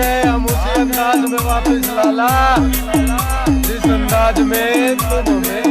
गए हम उसी अंदाज में वापस लाला जिस अंदाज में तुम हमें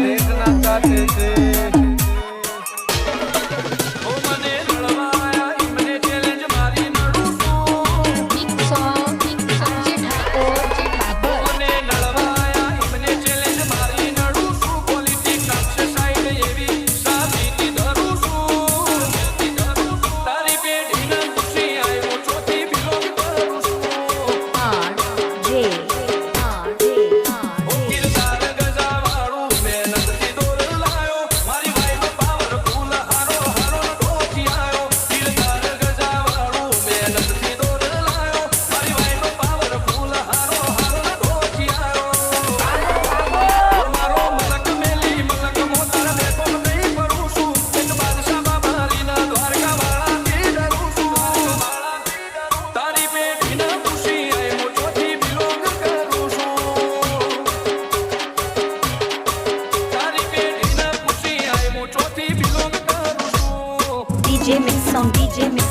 from DJ Mix.